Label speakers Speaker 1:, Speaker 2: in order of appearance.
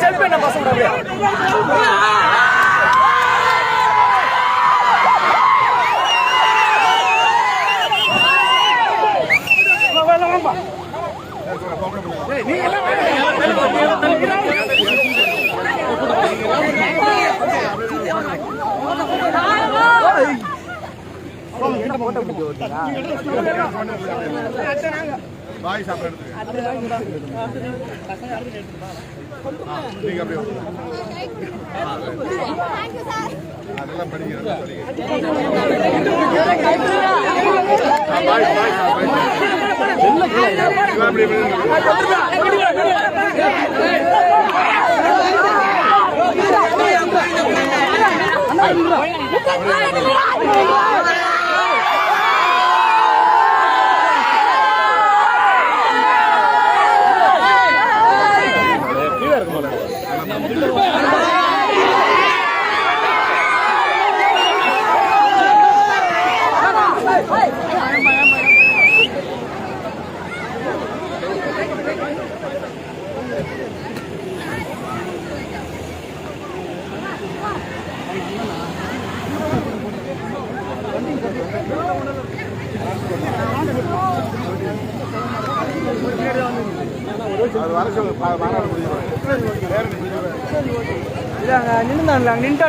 Speaker 1: selfie என்ன பசங்க
Speaker 2: பாய் சாப்பிட அப்படியே அதெல்லாம் படிங்க Oh, அது வர சொல்லு
Speaker 1: நின்று